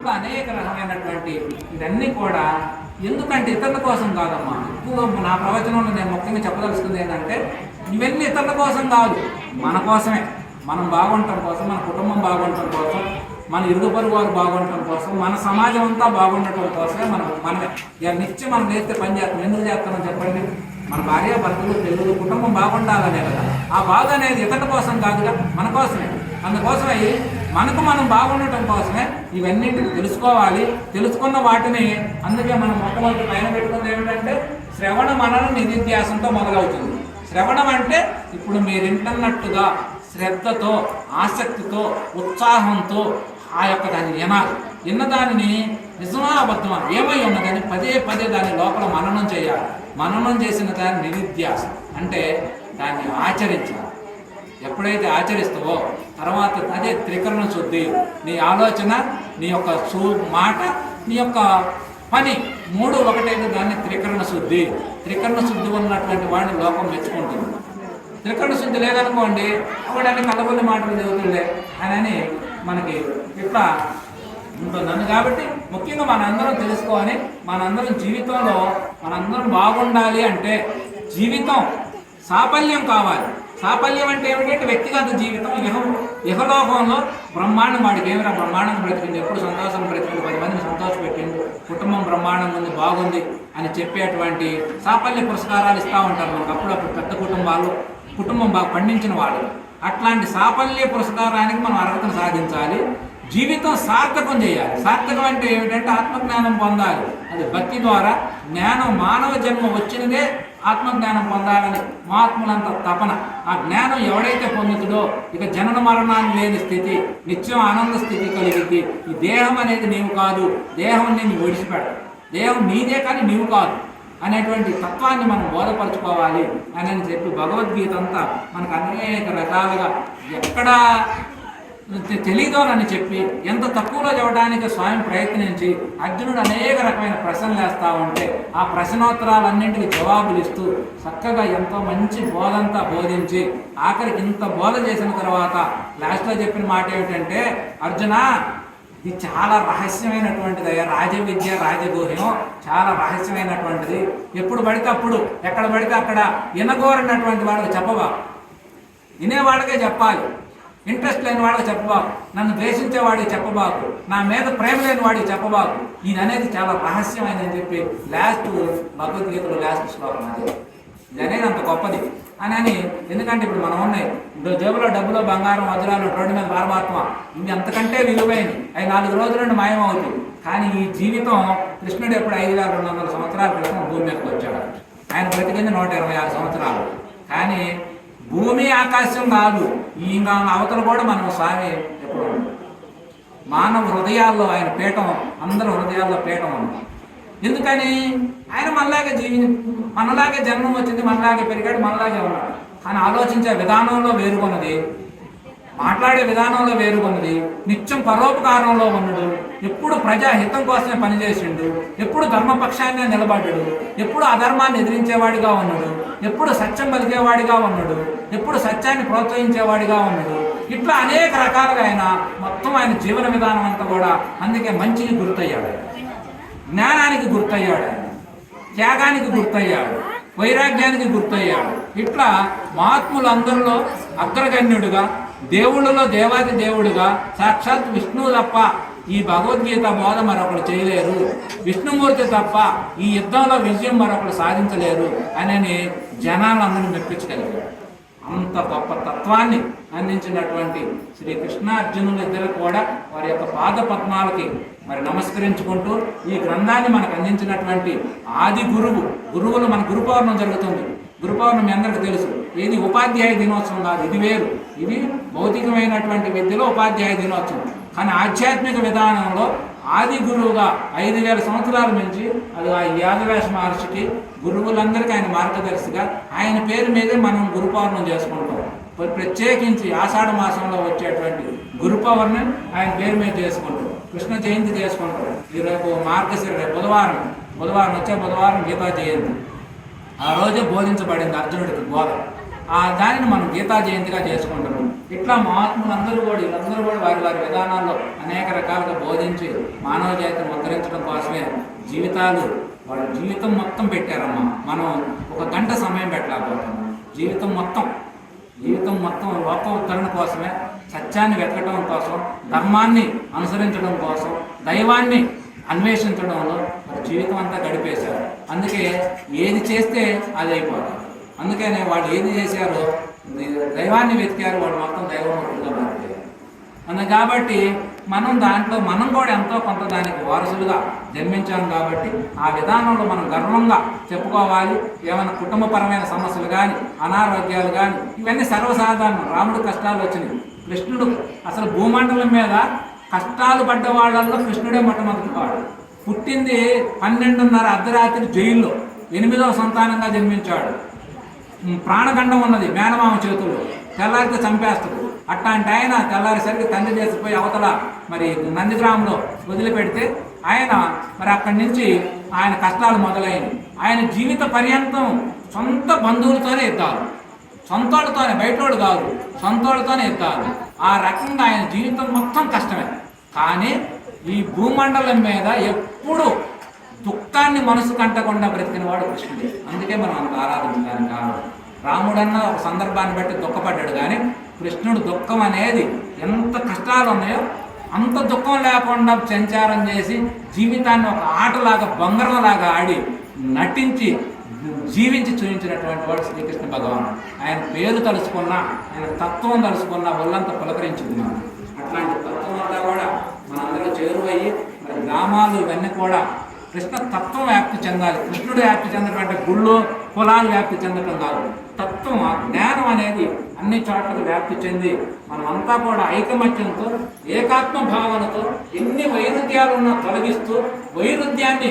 అనేక రకమైనటువంటి ఇవన్నీ కూడా ఎందుకంటే ఇతరుల కోసం కాదమ్మా. ఎక్కువ నా ప్రవచనంలో నేను ముఖ్యంగా చెప్పదలుచుకుంది ఏంటంటే ఇవన్నీ ఇతరుల కోసం కాదు మన కోసమే. మనం బాగుండటం కోసం మన కుటుంబం బాగుండటం కోసం మన ఇరుగు పొరుగు వారు బాగుండటం కోసం మన సమాజం అంతా బాగుండటం కోసమే మనం మనమే ఇక నిత్యం మనం లేస్తే పని చేస్తాం ఎందుకు చేస్తామని చెప్పండి? మన భార్య భర్తలు పిల్లలు కుటుంబం బాగుండాలనే కదా. ఆ బాధ అనేది ఇతరుల కోసం కాదుగా మన కోసమే. అందుకోసమై మనకు మనం బాగుండటం కోసమే ఇవన్నింటిని తెలుసుకోవాలి. తెలుసుకున్న వాటిని అందుకే మనం మొట్టమొదటి పైన పెట్టుకుంది ఏమిటంటే శ్రవణ మనన నిధిధ్యాసంతో మొదలవుతుంది. శ్రవణం అంటే ఇప్పుడు మీరు వింటున్నట్టుగా శ్రద్ధతో ఆసక్తితో ఉత్సాహంతో ఆ యొక్క దాన్ని వినాలి. విన్న దానిని నిజమా అబద్ధమా? ఏమై ఉన్నదని పదే పదే దాని లోపల మననం చేయాలి. మననం చేసిన దాన్ని నిధిధ్యాసం. అంటే దాన్ని ఆచరించాలి. ఎప్పుడైతే ఆచరిస్తావో తర్వాత అదే త్రికరణ శుద్ధి నీ ఆలోచన నీ యొక్క చూ మాట నీ యొక్క పని మూడు ఒకటైతే దాన్ని త్రికరణ శుద్ధి. త్రికరణ శుద్ధి ఉన్నటువంటి వాడిని లోకం మెచ్చుకుంటుంది. త్రికరణ శుద్ధి లేదనుకోండి ఒకటి కలబొల్లి మాటలు చదువుతుండే అని మనకి ఇట్లా ఉంటుందని కాబట్టి ముఖ్యంగా మనందరం తెలుసుకోవాలి మనందరం జీవితంలో మనందరం బాగుండాలి అంటే జీవితం సాఫల్యం కావాలి. సాఫల్యం అంటే ఏమిటంటే వ్యక్తిగత జీవితం. ఇహ ఇహలోకంలో బ్రహ్మాండం వాడికి ఏమిరా బ్రహ్మాండం బ్రతికింది. ఎప్పుడు సంతోషం బ్రతికింది? పది మందిని సంతోషపెట్టింది. కుటుంబం బ్రహ్మాండంగా ఉంది బాగుంది అని చెప్పేటువంటి సాఫల్య పురస్కారాలు ఇస్తూ ఉంటారు మనకు అప్పుడప్పుడు పెద్ద కుటుంబాలు. కుటుంబం బాగా పండించిన వాళ్ళు. అట్లాంటి సాఫల్య పురస్కారానికి మనం అర్హతను సాధించాలి. జీవితం సార్థకం చేయాలి. సార్థకం అంటే ఏమిటంటే ఆత్మజ్ఞానం పొందాలి. అది భక్తి ద్వారా జ్ఞానం మానవ జన్మ వచ్చినదే ఆత్మజ్ఞానం పొందాలని మహాత్ములంత తపన. ఆ జ్ఞానం ఎవడైతే పొందుతుందో ఇక జనన మరణాన్ని లేని స్థితి నిత్యం ఆనంద స్థితి కలిగింది. ఈ దేహం అనేది నీవు కాదు దేహం నేను విడిచిపెట్ట దేహం నీదే కానీ నీవు కాదు అనేటువంటి తత్వాన్ని మనం బోధపరచుకోవాలి అని అని చెప్పి భగవద్గీత అంతా మనకు అనేక రకాలుగా ఎక్కడా తెలియదోనని చెప్పి ఎంత తక్కువలో చెప్పడానికి స్వామి ప్రయత్నించి అర్జునుడు అనేక రకమైన ప్రశ్నలు వేస్తూ ఉంటే ఆ ప్రశ్నోత్తరాలన్నింటికి జవాబులు ఇస్తూ చక్కగా ఎంతో మంచి బోధంతా బోధించి ఆఖరికి ఇంత బోధ చేసిన తర్వాత లాస్ట్లో చెప్పిన మాట ఏమిటంటే అర్జున ఇది చాలా రహస్యమైనటువంటిది అయ్యా. రాజవిద్య రాజగోహ్యం చాలా రహస్యమైనటువంటిది. ఎప్పుడు పడితే అప్పుడు ఎక్కడ పడితే అక్కడ వినగోరినటువంటి వాళ్ళకి చెప్పవా? వినేవాళ్ళకే చెప్పాలి. ఇంట్రెస్ట్ లేని వాడికి చెప్పబాకు. నన్ను ద్వేషించే వాడికి చెప్పబాకు. నా మీద ప్రేమ లేని వాడికి చెప్పబాకు. నేను అనేది చాలా రహస్యమైనదని చెప్పి లాస్ట్ భగవద్గీతలో లాస్ట్ శ్లోకం అది. ఇది అనేది అంత గొప్పది. అని అని ఎందుకంటే ఇప్పుడు మనం ఉన్నాయి. జేబులో డబ్బులో బంగారం వజ్రాలు రోడ్డు మీద పరమాత్మ. ఇవి అంతకంటే విలువైనవి. అవి నాలుగు రోజుల నుండి మాయమవుతాయి. కానీ ఈ జీవితం కృష్ణుడు ఎప్పుడు ఐదు వేల రెండు వందల సంవత్సరాల క్రితం భూమి మీదకి వచ్చాడు. ఆయన బ్రతికింది నూట ఇరవై ఆరు సంవత్సరాలు. కానీ భూమి ఆకాశం కాదు. ఈ ఇంకా అవతల కూడా మనం స్వామి ఎప్పుడు మానవ హృదయాల్లో ఆయన పీఠం అందరి హృదయాల్లో పీఠం ఉంది. ఎందుకని? ఆయన మనలాగే జీవి మనలాగే జన్మం వచ్చింది మనలాగే పెరిగాడు మనలాగే ఉన్నాడు. కానీ ఆలోచించే విధానంలో వేరుకున్నది మాట్లాడే విధానంలో వేరుకొన్నది. నిత్యం పరోపకారంలో ఉన్నాడు. ఎప్పుడు ప్రజాహితం కోసమే పనిచేసిండు. ఎప్పుడు ధర్మపక్షాన్నే నిలబడ్డాడు. ఎప్పుడు అధర్మాన్ని ఎదిరించేవాడిగా ఉన్నాడు. ఎప్పుడు సత్యం పలికేవాడిగా ఉన్నాడు. ఎప్పుడు సత్యాన్ని ప్రోత్సహించేవాడిగా ఉన్నాడు. ఇట్లా అనేక రకాలుగా ఆయన మొత్తం ఆయన జీవన విధానం అంతా కూడా అందుకే మంచికి గుర్తయ్యాడు జ్ఞానానికి గుర్తయ్యాడు త్యాగానికి గుర్తయ్యాడు. వైరాగ్యానికి గుర్తయ్యాడు. ఇట్లా మహాత్ములందరిలో అగ్రగణ్యుడుగా దేవుళ్ళలో దేవాది దేవుడుగా సాక్షాత్ విష్ణువు తప్ప ఈ భగవద్గీత బోధ మరొకరు చేయలేరు. విష్ణుమూర్తి తప్ప ఈ యుద్ధంలో విజయం మరొకరు సాధించలేరు అని జనాలందరినీ మెప్పించగలిగాడు. అంత గొప్ప తత్వాన్ని అందించినటువంటి శ్రీ కృష్ణార్జునులు ఇద్దరు కూడా వారి యొక్క పాద పద్మాలకి మరి నమస్కరించుకుంటూ ఈ గ్రంథాన్ని మనకు అందించినటువంటి ఆది గురువు గురువులు మన గురు పౌర్ణం జరుగుతుంది. గురు పౌర్ణమి అందరికీ తెలుసు. ఇది ఉపాధ్యాయ దినోత్సవం కాదు ఇది వేరు. ఇది భౌతికమైనటువంటి విద్యలో ఉపాధ్యాయ దినోత్సవం. కానీ ఆధ్యాత్మిక విధానంలో ఆది గురువుగా ఐదు వేల సంవత్సరాల నుంచి అది ఆ యాదవేశ మహర్షికి గురువులందరికీ ఆయన మార్గదర్శిగా ఆయన పేరు మీదే మనం గురు పౌర్ణం చేసుకుంటాం ప్రత్యేకించి ఆషాఢ మాసంలో వచ్చేటువంటి గురు ఆయన పేరు మీద చేసుకుంటాం. కృష్ణ జయంతి చేసుకుంటాం. ఈ రేపు మార్గశిర బుధవారం బుధవారం వచ్చే బుధవారం గీతా జయంతి. ఆ రోజే బోధించబడింది అర్జునుడికి బోధ ఆ దానిని మనం గీతా జయంతిగా చేసుకుంటున్నాం. ఇట్లా మహాత్ములందరూ కూడా వీళ్ళందరూ కూడా వారి వారి విధానాల్లో అనేక రకాలుగా బోధించి మానవ జాతిని ఉద్ధరించడం కోసమే జీవితాలు వాళ్ళ జీవితం మొత్తం పెట్టారమ్మా. మనం ఒక గంట సమయం పెట్టలేకపోతున్నాం. జీవితం మొత్తం జీవితం మొత్తం లోక ఉత్తరణ కోసమే సత్యాన్ని వెతకడం కోసం ధర్మాన్ని అనుసరించడం కోసం దైవాన్ని అన్వేషించడంలో మరి జీవితం అంతా గడిపేశారు. అందుకే ఏది చేస్తే అది అయిపోతుంది. అందుకనే వాళ్ళు ఏది చేశారో దైవాన్ని వెతికారు వాడు మొత్తం దైవమూర్తులుగా మారిపోయారు అన్న కాబట్టి మనం దాంట్లో మనం కూడా ఎంతో కొంత దానికి వారసులుగా జన్మించాం కాబట్టి ఆ విధానంలో మనం గర్వంగా చెప్పుకోవాలి. ఏమైనా కుటుంబపరమైన సమస్యలు కానీ అనారోగ్యాలు కానీ ఇవన్నీ సర్వసాధారణం. రాముడు కష్టాలు వచ్చినాయి కృష్ణుడు అసలు భూమండలం మీద కష్టాలు పడ్డ వాళ్ళల్లో కృష్ణుడే మొట్టమొదటి వాడు. పుట్టింది పన్నెండున్నర అర్ధరాత్రి జైల్లో. ఎనిమిదవ సంతానంగా జన్మించాడు. ప్రాణగండం ఉన్నది మేనమామ చేతుల్లో తెల్లారితే చంపేస్తాడు అట్లాంటి ఆయన తెల్లారేసరికి తండ్రి చేసిపోయి అవతల మరి నందిగ్రామంలో వదిలిపెడితే ఆయన మరి అక్కడి నుంచి ఆయన కష్టాలు మొదలైనవి. ఆయన జీవిత పర్యంతం సొంత బంధువులతోనే ఇద్దారు సొంతోళ్ళతోనే బయటోడు కాదు. సొంతోళ్ళతోనే ఇద్దారు ఆ రకంగా ఆయన జీవితం మొత్తం కష్టమే. కానీ ఈ భూమండలం మీద ఎప్పుడు దుఃఖాన్ని మనసు కంటకుండా బ్రతికిన వాడు కృష్ణుడు. అందుకే మనం అంత ఆరాధించడానికి కారణం. రాముడన్న ఒక సందర్భాన్ని బట్టి దుఃఖపడ్డాడు కానీ కృష్ణుడు దుఃఖం అనేది ఎంత కష్టాలు ఉన్నాయో అంత దుఃఖం లేకుండా సంచారం చేసి జీవితాన్ని ఒక ఆటలాగా బంగారంలాగా ఆడి నటించి జీవించి చూపించినటువంటి వాడు శ్రీకృష్ణ భగవాను ఆయన పేరు తలుచుకున్నా ఆయన తత్వం తలుచుకున్నా ఒళ్ళంతా పులకరించుకున్నాను అట్లాంటి తత్వం అంతా కూడా మనందరూ చేరువయ్యి మరి గ్రామాలు ఇవన్నీ కూడా కృష్ణ తత్వం వ్యాప్తి చెందాలి. కృష్ణుడు వ్యాప్తి చెందడం అంటే గుళ్ళు కులాలు వ్యాప్తి చెందటం కాదు తత్వం ఆ జ్ఞానం అనేది అన్ని చోట్లకు వ్యాప్తి చెంది మనమంతా కూడా ఐకమత్యంతో ఏకాత్మ భావనతో ఎన్ని వైరుధ్యాలున్నా తొలగిస్తూ వైరుధ్యాన్ని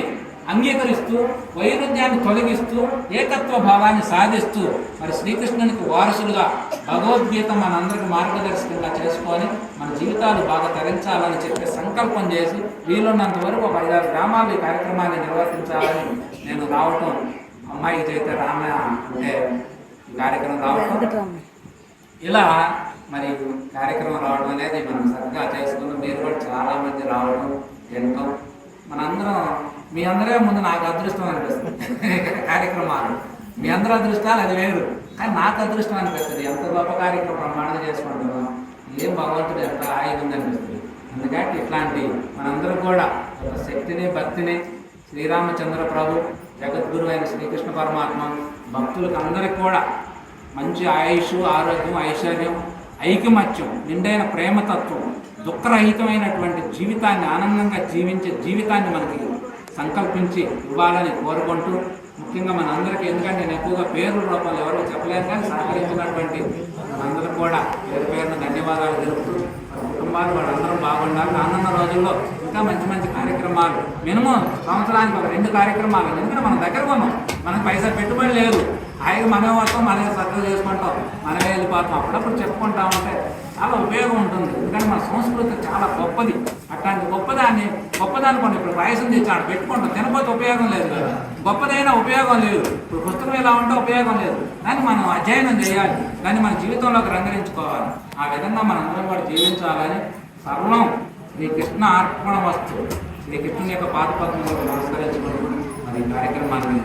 అంగీకరిస్తూ వైరుధ్యాన్ని తొలగిస్తూ ఏకత్వ భావాన్ని సాధిస్తూ మరి శ్రీకృష్ణునికి వారసులుగా భగవద్గీత మనందరికి మార్గదర్శకంగా చేసుకొని మన జీవితాలు బాగా తరించాలని చెప్పి సంకల్పం చేసి వీలున్నంత వరకు ఒక ఐదారు గ్రామాలు ఈ కార్యక్రమాన్ని నిర్వర్తించాలని నేను రావటం అమ్మాయికి చేత రామ అంటే కార్యక్రమం రావటం. ఇలా మరి కార్యక్రమం రావడం అనేది మనం సరిగ్గా చేసుకున్నాం. మీరు కూడా చాలామంది రావడం వినటం. మీ అందరే ముందు నాకు అదృష్టం అనిపిస్తుంది. కార్యక్రమాలు. మీ అందరూ అదృష్టాలు అది వేరు. కానీ నాకు అదృష్టం అనిపిస్తుంది. ఎంత గొప్ప కార్యక్రమం బ్రహ్మాండంగా చేసుకుంటామో ఏం భగవంతుడు ఎంత హాయిగా ఉంది అనిపిస్తుంది అందుకని ఇట్లాంటి మనందరూ కూడా ఒక శక్తిని భక్తిని శ్రీరామచంద్ర ప్రభు జగద్గురు అయిన శ్రీకృష్ణ పరమాత్మ భక్తులకు అందరికి కూడా మంచి ఆయుష్ ఆరోగ్యం ఐశ్వర్యం ఐకమత్యం నిండైన ప్రేమతత్వం దుఃఖరహితమైనటువంటి జీవితాన్ని ఆనందంగా జీవించే జీవితాన్ని మనకి సంకల్పించి ఇవ్వాలని కోరుకుంటూ ముఖ్యంగా మన అందరికీ ఎందుకంటే నేను ఎక్కువగా పేరు రూపంలో ఎవరో చెప్పలేను కానీ సహకరించినటువంటి మనందరూ కూడా పేరు పేరున ధన్యవాదాలు తెలుపుతూ కుటుంబాలు వాళ్ళందరూ బాగుండాలి రానున్న రోజుల్లో ఇంకా మంచి మంచి కార్యక్రమాలు మినిమం సంవత్సరానికి ఒక రెండు కార్యక్రమాలు. ఎందుకంటే మన దగ్గర ఉన్నాం మనకు పైసా పెట్టుబడి లేదు. ఆయన మనమే వస్తాం మనమే సర్దులు చేసుకుంటాం మనమే వెళ్ళిపోతాం. అప్పుడప్పుడు చెప్పుకుంటా ఉంటే చాలా ఉపయోగం ఉంటుంది. ఎందుకంటే మన సంస్కృతి చాలా గొప్పది. అట్లాంటి గొప్పదాన్ని గొప్పదాన్ని ఇప్పుడు పాయసం తెచ్చి ఆడ పెట్టుకుంటాం. తినకపోతే ఉపయోగం లేదు కదా. గొప్పదైనా ఉపయోగం లేదు. ఇప్పుడు పుస్తకం ఇలా ఉంటే ఉపయోగం లేదు. దాన్ని మనం అధ్యయనం చేయాలి. దాన్ని మన జీవితంలోకి రంగరించుకోవాలి. ఆ విధంగా మనం అందరం కూడా జీవించాలని సర్వం శ్రీకృష్ణ అర్పణ వస్తు శ్రీకృష్ణుని యొక్క పాదపద్మంలో నమస్కరించుకుంటూ మరి కార్యక్రమాన్ని